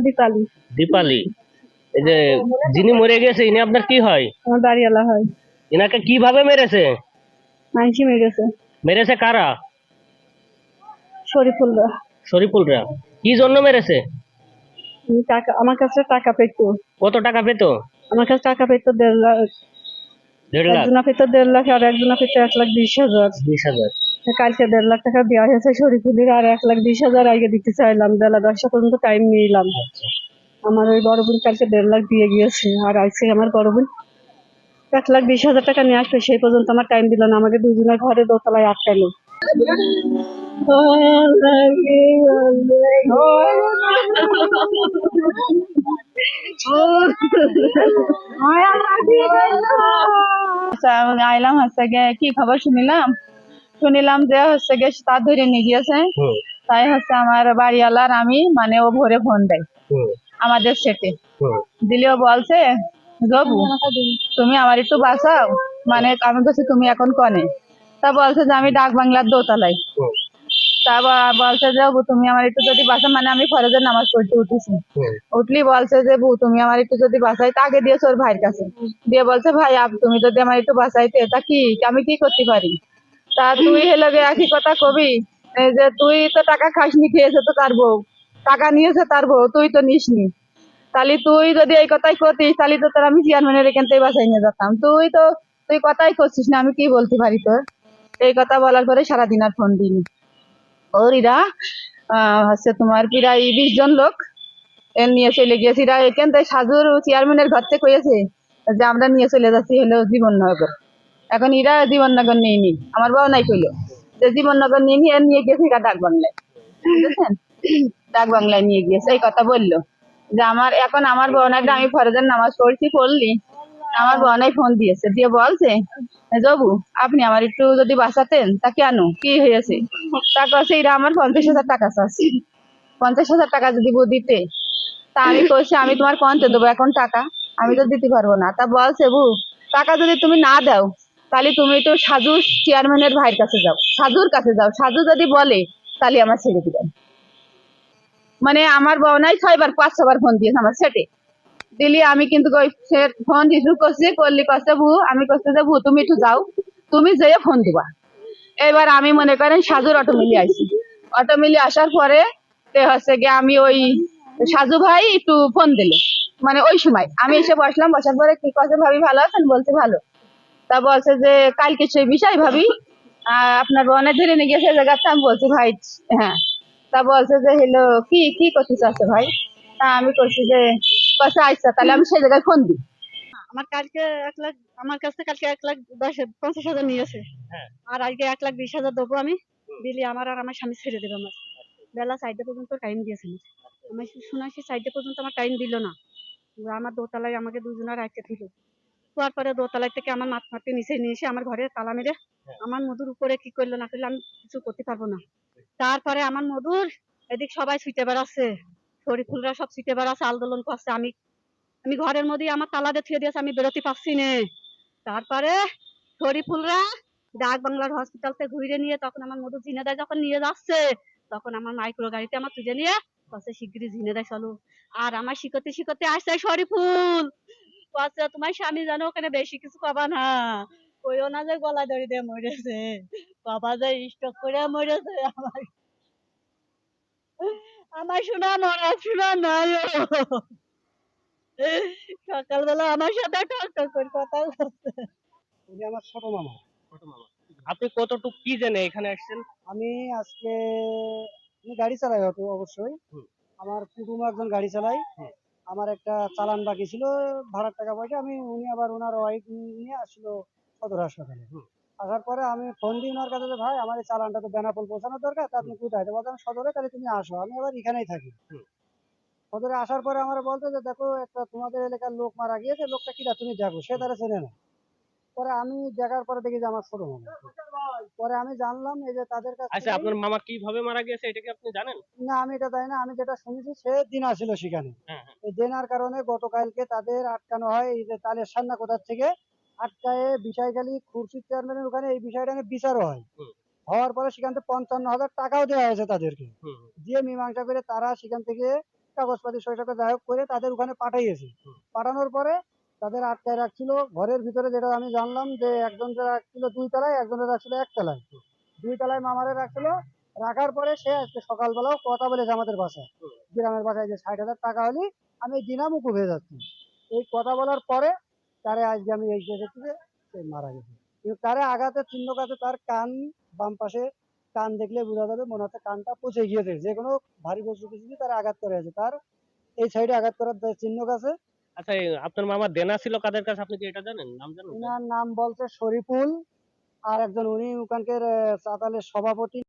দীপালি। দীপালি। এই যে যিনি মরে গেছে ইনি আপনার কি হয়? আমার বাড়িওয়ালা হয়। ইনাকে কীভাবে মেরেছে? মানসি মেরে গেছে মেরেছে কারা? শরীফুলরা শরীফুলরা কি জন্য মেরেছে? টাকা আমার কাছে টাকা পেতো। কত টাকা পেতো? আমার কাছে টাকা পেতো দেড় লাখ। দেড় লাখ। একজনা পেতো দেড় লাখ আর একজনা পেতো এক লাখ বিশ হাজার। বিশ হাজার। কালকে দেড় লাখ টাকা দেওয়া হয়েছে শরীফুলির আর এক লাখ বিশ হাজার আগে দিতে চাইলাম। বেলা দশটা পর্যন্ত টাইম নিলাম। আমার ওই বড় বোন কালকে দেড় লাখ দিয়ে গিয়েছে আর আজকে আমার বড় বোন এক লাখ বিশ হাজার টাকা নিয়ে আসবে সেই পর্যন্ত আমার টাইম দিল না। আমাকে দুজনের ঘরে দোতলায় আটকালো। আচ্ছা আইলাম হচ্ছে কি খবর শুনিলাম? শুনিলাম যে হচ্ছে গিয়ে তার ধরে নিয়ে গিয়েছে। তাই হচ্ছে আমার বাড়িওয়ালার আমি মানে ও ভোরে ফোন দেয়। আমাদের সেটে। দিলেও বলছে জবু তুমি আমার একটু বাঁচাও। মানে আমি কাছে তুমি এখন কনে? তা বলছে যে আমি ডাক বাংলার দোতলায়। তা বলছে যে তুমি আমার একটু যদি বাঁচাও মানে আমি ফরজের নামাজ পড়তে উঠেছি। উঠলি বলছে যে বউ তুমি আমার একটু যদি বাঁচাই তা আগে দিয়েছে ওর ভাইয়ের কাছে। দিয়ে বলছে ভাই আপ তুমি যদি আমার একটু বাঁচাইতে তা কি আমি কি করতে পারি? তা তুই হেলে একই কথা কবি যে তুই তো টাকা খাসনি, খেয়েছে তো তার বউ, টাকা নিয়েছে তার বউ, তুই তো নিসনি। তাহলে তুই যদি এই কথাই করতিস, তাহলে তো তোর আমি চেয়ারম্যানের এখান থেকে বাসাই নিয়ে যেতাম। তুই তো, তুই কথাই করছিস না, আমি কি বলতে পারি তোর? এই কথা বলার পরে সারাদিন আর ফোন দিইনি। ওর ইরা হচ্ছে তোমার প্রায় বিশ জন লোক এ নিয়ে চলে গিয়েছি। এরা এখান থেকে সাজুর চেয়ারম্যানের ঘর থেকে কয়েছে যে আমরা নিয়ে চলে যাচ্ছি হলো জীবননগর। এখন এরা জীবননগর নিয়ে নি আমার বাবা নাই কইলো। যে জীবননগর নিয়ে নি নিয়ে নিয়ে গেছে এরা ডাক বাংলায়। বুঝেছেন? ডাক বাংলায় নিয়ে গিয়েছে এই কথা বলল। যে আমার, এখন আমার বোনাকে আমি ফরজের নামাজ পড়ছি, পড়লি। আমার বোনাই ফোন দিয়েছে। দিয়ে বলছে জবু, আপনি আমার একটু যদি বাঁচাতেন, তা কেন কি হয়েছে? তা কাছে এরা আমার পঞ্চাশ হাজার টাকা চাচ্ছে। পঞ্চাশ হাজার টাকা যদি দিতে, তা আমি কইছি, আমি তোমার কন্তে দেবো এখন টাকা। আমি তো দিতে পারব না। তা বলছে বু টাকা যদি তুমি না দাও তাহলে তুমি তো সাজু চেয়ারম্যানের ভাইয়ের কাছে যাও। সাজুর কাছে যাও। সাজু যদি বলে, তাহলে আমার ছেড়ে দিবেন। মানে আমার বউনাই ছয়বার পাঁচ ছবার ফোন দিয়েছে আমার সেটে। দিলি, আমি কিন্তু ফোন রিসিভ করছি, করলি কষ্ট ভু, আমি কষ্ট যে তুমি একটু যাও। তুমি যেয়ে ফোন দিবা। এবার আমি মনে করেন সাজুর অটো মিলিয়ে আসি অটো মিলিয়ে আসার পরে তে হচ্ছে গিয়ে আমি ওই সাজু ভাই একটু ফোন দিলে। মানে ওই সময় আমি এসে বসলাম, বসার পরে কি কথা ভাবি ভালো আছেন? বলছে, ভালো। তা বলছে যে কালকে সেই বিষয় ভাবি। আপনার বোনের ধরে নিয়ে গেছে জায়গাতে আমি বলছি ভাই হ্যাঁ। তা বলছে যে হলো কি কি করতে চাচ্ছে ভাই? তা আমি করছি যে কষে আচ্ছা তাহলে আমি সেই জায়গায় ফোন দিই। আমার কালকে এক লাখ আমার কাছে কালকে এক লাখ দশ পঞ্চাশ হাজার নিয়েছে হ্যাঁ। আর আজকে এক লাখ বিশ হাজার দেবো আমি। দিলে আমার আর আমার স্বামী ছেড়ে দেবে আমার। বেলা চারটে পর্যন্ত টাইম দিয়েছে আমার। শোনাছি চারটে পর্যন্ত আমার টাইম দিল না। আমার দোতলায় আমাকে দুজনের রাখতে দিল। হওয়ার পরে দোতলায় থেকে আমার মাথ মারতে নিচে নিয়ে এসে আমার ঘরে তালা মেরে আমার মধুর উপরে কি করল না করলে আমি কিছু করতে পারব না। তারপরে আমার মধুর এদিক সবাই ছুটে বেড়াচ্ছে। শরীফুলরা সব ছুটে বেড়াচ্ছে আন্দোলন করছে। আমি আমি ঘরের মধ্যে আমার তালা দিয়ে থুয়ে দিয়েছে আমি বেরোতে পারছি না। তারপরে শরীফুলরা ডাক বাংলার হসপিটাল থেকে ঘুরে নিয়ে তখন আমার মধু ঝিনেদায় যখন নিয়ে যাচ্ছে তখন আমার মাইক্রো গাড়িতে আমার তুলে নিয়ে বলছে শিগগিরই ঝিনেদায় চলো। আর আমার শিখতে শিখতে আসছে শরীফুল। বলছে তোমার স্বামী জানো ওখানে বেশি কিছু পাবা না। কইও না যে গলা দড়ি দিয়ে মরেছে। বাবা যে স্টক করে মরেছে আমার। আমার শোনা মরা শোনা নাই। সকালবেলা আমার সাথে টক টক করে কথা বলছে। উনি আমার ছোট মামা। ছোট মামা। আপনি কতটুকু কি জেনে এখানে আসছেন? আমি আজকে আমি গাড়ি চালাই হয়তো অবশ্যই। আমার কুটুম একজন গাড়ি চালাই হুম। আমার একটা চালান বাকি ছিল ভাড়ার টাকা পয়সা আমি উনি আবার ওনার ওয়াইফ নিয়ে আসলো সদর হাসপাতালে। আসার পরে আমি ফোন দিই ওনার কাছে ভাই আমার এই চালানটা তো বেনাপোল পৌঁছানোর দরকার তা আপনি কোথায়? তো বলতে আমি সদরে তাহলে তুমি আসো। আমি আবার এখানেই থাকি। সদরে আসার পরে আমার বলতো যে দেখো একটা তোমাদের এলাকার লোক মারা গিয়েছে লোকটা কিরা তুমি দেখো সে তারা চেনে না। পরে আমি দেখার পরে দেখি যে আমার ছোট মামা পরে আমি জানলাম এই যে তাদের কাছে আচ্ছা আপনার মামা কীভাবে মারা গেছে এটা কি আপনি জানেন? না আমি এটা জানি না আমি যেটা শুনেছি সে দিন সেখানে। হ্যাঁ, হ্যাঁ। দিনার কারণে গতকালকে তাদের আটকানো হয় এই যে তালের সান্না কোথার থেকে? আটকায়ে বিষয়খালী খুরশিদ চেয়ারম্যানের ওখানে এই বিষয়টা বিচারও হয়। হওয়ার পরে সেখান থেকে পঞ্চান্ন হাজার টাকাও দেওয়া হয়েছে তাদেরকে। দিয়ে মীমাংসা করে তারা সেখান থেকে কাগজপাতি সই যাই হোক করে তাদের ওখানে পাঠাইয়েছে পাঠানোর পরে তাদের আটকায় রাখছিল। ঘরের ভিতরে যেটা আমি জানলাম যে একজন রাখছিল দুই তলায় একজনের রাখছিল এক তলায়। দুই তলায় মামারে রাখছিল। রাখার পরে সে আজকে সকালবেলাও কথা বলেছে আমাদের বাসায়। গ্রামের বাসায় যে ষাট হাজার টাকা হলে আমি দিনামুখু হয়ে যাচ্ছি। এই কথা বলার পরে তারে আজকে আমি এই দেখছি যে সে মারা গেছে। কিন্তু তারে আঘাতের চিহ্ন কাছে তার কান বাম পাশে কান দেখলে বোঝা যাবে মনে হচ্ছে কানটা পচে গিয়েছে। যে কোনো ভারী বস্তু কিছু তার আঘাত করে আছে। তার এই সাইডে আঘাত করার চিহ্ন কাছে আচ্ছা এই আপনার মামা দেনা ছিল কাদের কাছে? আপনি কি এটা জানেন? নাম জানেন? ওনার নাম বলছে শরীফুল আর একজন উনি ওখানকার চাতালের সভাপতি।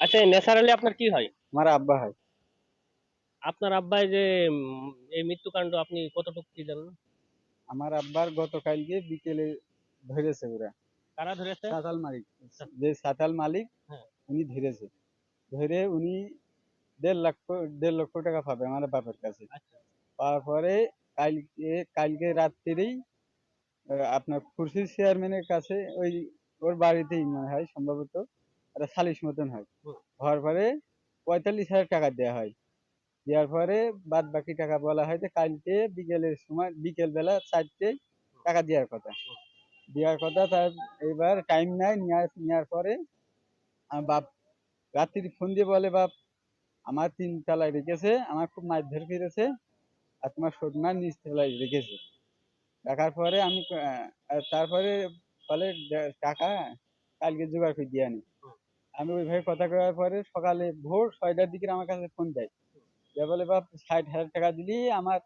আচ্ছা ন্যাচারালি আপনার কি হয়? আমার আব্বা হয়। আপনার আব্বাই যে এই মৃত্যুকাণ্ড আপনি কতটুকু কি জানেন? আমার আব্বার গতকালকে বিকেলে ধরেছে ওরা। কারা ধরেছে? সাতাল মালিক। যে সাতাল মালিক হ্যাঁ। উনি ধরেছে। ধরে উনি দেড় লক্ষ দেড় লক্ষ টাকা পাবে আমার বাপের কাছে। আচ্ছা। পাওয়ার পরে কালকে কালকে রাত্রিরেই আপনার খুরশিদ চেয়ারম্যানের কাছে ওই ওর বাড়িতেই মনে হয় সম্ভবত একটা সালিশ মতন হয়। হওয়ার পরে পঁয়তাল্লিশ হাজার টাকা দেওয়া হয়। দেওয়ার পরে বাদ বাকি টাকা বলা হয় যে কালকে বিকেলের সময় বিকেল বেলা চারটে টাকা দেওয়ার কথা। দেওয়ার কথা তার এবার টাইম নাই নেওয়ার নেওয়ার পরে বাপ রাত্রি ফোন দিয়ে বলে বাপ আমার তিন তলায় রেখেছে আমার খুব মারধর ফিরেছে আর তোমার সদনার নিচ তলায় রেখেছে। রাখার পরে আমি তারপরে বলে টাকা কালকে জোগাড় করে দিয়ে আনি। আমি ওইভাবে কথা করার পরে সকালে ভোর ছয়টার দিকে আমার কাছে ফোন দেয়। যে বলে, বাপ, ষাট হাজার টাকা দিলেই আমার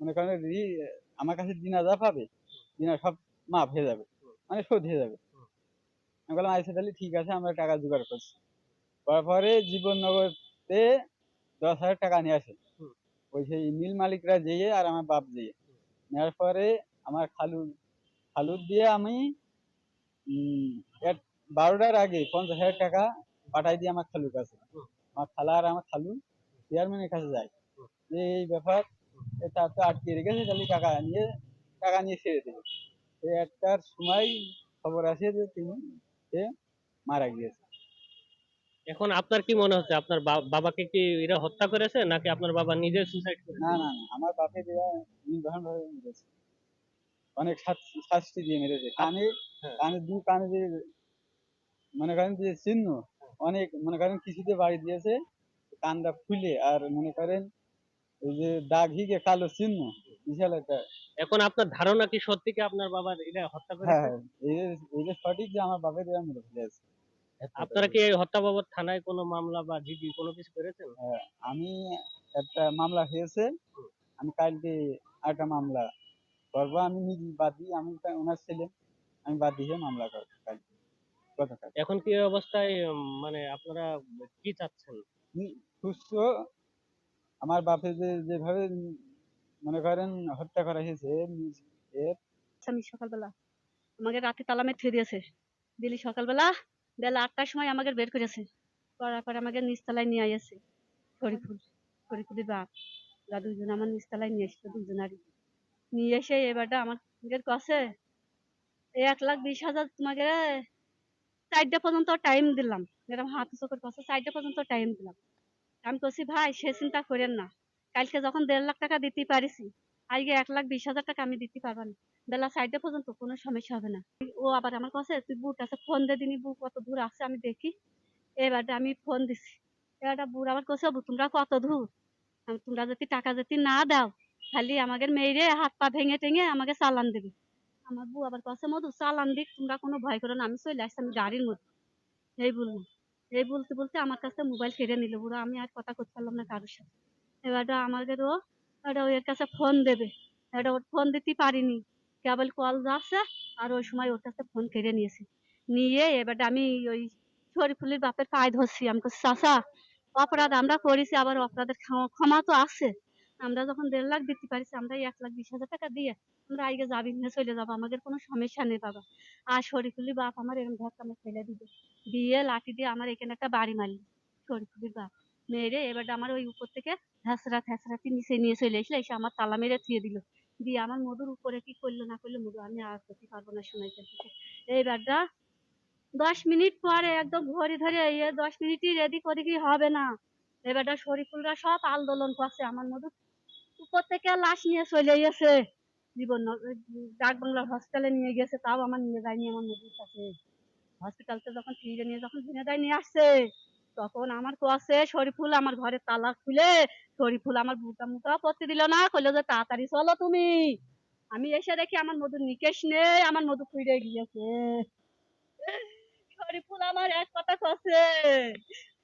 মনে করেন আমার কাছে দিনা যা পাবে, দিনা সব মাফ হয়ে যাবে মানে শোধ হয়ে যাবে। আমি বললাম আচ্ছা তাহলে ঠিক আছে, আমরা টাকা জোগাড় করছি। করার পরে জীবননগরতে দশ হাজার টাকা নিয়ে আসে। ওই সেই মিল মালিকরা যেয়ে আর আমার বাপ যেয়ে। নেওয়ার পরে আমার খালু, খালুর দিয়ে আমি বারোটার আগে পঞ্চাশ হাজার টাকা পাঠাই দিই আমার খালুর কাছে। আমার খালা আর আমার খালু চেয়ারম্যানের কাছে যায়। যে এই ব্যাপার তার তো আটকে রেখেছে, তাহলে টাকা নিয়ে টাকা নিয়ে ছেড়ে দেবে। একটার সময় খবর আসে যে তিনি, সে মারা গিয়েছে। এখন আপনার কি মনে হচ্ছে? আপনার বাবাকে কি এরা হত্যা করেছে নাকি আপনার বাবা নিজে সুসাইড করেছে? না না আমার বাপে দেওয়া নির্বাহন ভাবে মেরেছে। অনেক শাস্তি দিয়ে মেরেছে। কানে হ্যাঁ। কানে দু কানে যে মনে করেন যে চিহ্ন অনেক মনে করেন কিছুতে বাড়ি দিয়েছে কানটা ফুলে আর মনে করেন ওই যে দাগ হিগে কালো চিহ্ন বিশাল একটা। এখন আপনার ধারণা কি সত্যি কি আপনার বাবার এরা হত্যা হ্যাঁ করেছে? হ্যাঁ এই যে এই যে সঠিক যে আমার বাপে দেওয়া মেরে ফেলেছে আপনারা কি এই হত্যা বাবদ থানায় কোনো মামলা বা জিডি কোনো কিছু করেছেন? আমি একটা মামলা হয়েছে। আমি কালকে একটা মামলা করব। আমি নিজে বাদী আমি ওনার ছেলে আমি বাদী হয়ে মামলা করব কালকে গতকাল। এখন কি অবস্থায় মানে আপনারা কি চাচ্ছেন? সুস্থ। আমার বাপে যে যেভাবে মনে করেন হত্যা করা হয়েছে আমি সকালবেলা আমাকে রাতে তালা মেরে দিয়েছে। দিলি সকালবেলা বেলা আটটার সময় আমাকে বের করেছে। করার পর আমাকে নিচতলায় নিয়ে আসে শরীফুল শরীফুলের বাপ। ওরা দুজন আমার নিচতলায় নিয়ে এসেছিল দুজনারই নিয়ে এসে এবারটা আমার কাছে এক লাখ বিশ হাজার তোমাকে চারটে পর্যন্ত টাইম দিলাম। এরকম হাত চোখের কাছে চারটে পর্যন্ত টাইম দিলাম। আমি বলছি ভাই, সে চিন্তা করেন না। কালকে যখন দেড় লাখ টাকা দিতে পারিছি আজকে এক লাখ বিশ হাজার টাকা আমি দিতে পারব না। বেলা সাইডে পর্যন্ত কোনো সমস্যা হবে না। ও আবার আমার কাছে তুই বুট আছে ফোন দে দিনি বু কত দূর আছে, আমি দেখি। এবারটা আমি ফোন দিছি। এবারটা বুড় আমার কাছে তোমরা কত দূর? তোমরা যদি টাকা যদি না দাও, খালি আমাদের মেয়েরে হাত পা ভেঙে টেঙে আমাকে চালান দেবে। আমার বউ আবার কাছে, মধু, চালান দিক, তোমরা কোনো ভয় করো না, আমি চলে আসছি, আমি গাড়ির মধ্যে। এই বললাম এই বলতে বলতে আমার কাছে মোবাইল কেড়ে নিল বুড়ো, আমি আর কথা করতে পারলাম না কারোর সাথে। এবারটা আমাদের ও এটা ওর কাছে ফোন দেবে। এটা ওর ফোন দিতে পারিনি। কেবল কল যাচ্ছে, আর ওই সময় ওর কাছে ফোন কেড়ে নিয়েছি। নিয়ে এবার আমি ওই শরীফুলের বাপের পায়ে ধরছি। আমি চাচা, অপরাধ আমরা করেছি, আবার অপরাধের ক্ষমা- তো আছে। আমরা যখন দেড় লাখ দিতে পারিছি আমরা এক লাখ বিশ হাজার টাকা দিয়ে আমরা আগে যাবি নিয়ে চলে যাব। আমাদের কোনো সমস্যা নেই, বাবা। আর শরীফুলির বাপ আমার এরকম ধাক্কা আমার ফেলে দিবে। দিয়ে লাঠি দিয়ে আমার এখানে একটা বাড়ি মারলি, শরীফুলির বাপ। মেরে এবার আমার ওই উপর থেকে থ্যাসরা থ্যাসরাটি নিচে নিয়ে চলে এসে এসে আমার তালা মেরে থুয়ে দিল। দিয়ে আমার মধুর উপরে কি করল না করল মধু, আমি আর করতে পারব না শোনাইতে এইবারটা দশ মিনিট পরে একদম ঘড়ি ধরে ইয়ে দশ মিনিটই রেডি করে কি হবে না। এবারটা শরীফুলরা সব আন্দোলন করছে, আমার মধু উপর থেকে লাশ নিয়ে চলে গেছে। জীবন ডাক বাংলা হসপিটালে নিয়ে গেছে, তাও আমার নিয়ে যায়নি আমার মধুর কাছে। হসপিটাল থেকে যখন ফিরে নিয়ে, যখন নিয়ে আসছে। তখন আমার কোয়াছে শরীফুল আমার ঘরে তালা খুলে শরীফুল আমার বুটা মুটা করতে দিল না, কইলো যে তাড়াতাড়ি চলো তুমি। আমি এসে দেখি আমার মধুর নিকেশ নেই, আমার মধু ফিরে গিয়েছে। শরীফুল আমার এক কথা কছে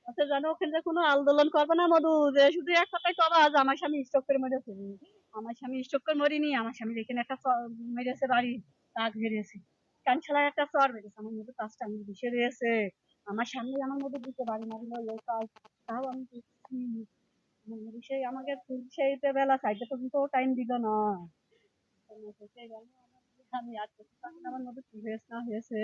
কছে জানো ওখানে কোনো আন্দোলন করবে না মধু, যে শুধু এক কথাই কবা যে আমার স্বামী স্ট্রোক করে মরেছে। আমার স্বামী স্ট্রোক করে মরিনি, আমার স্বামী এখানে একটা মেরেছে বাড়ি কাজ বেরিয়েছে কানছালায় একটা চর বেরিয়েছে আমার মধু কাজটা আমি বিষে রয়েছে। আমার সামনে আমার মধ্যে দিতে পারি না ওই কাজ তাও আমি সেই আমাকে সেইতে বেলা চাইতে পর্যন্ত টাইম দিল না। আমি আর আমার কি হয়েছে না হয়েছে?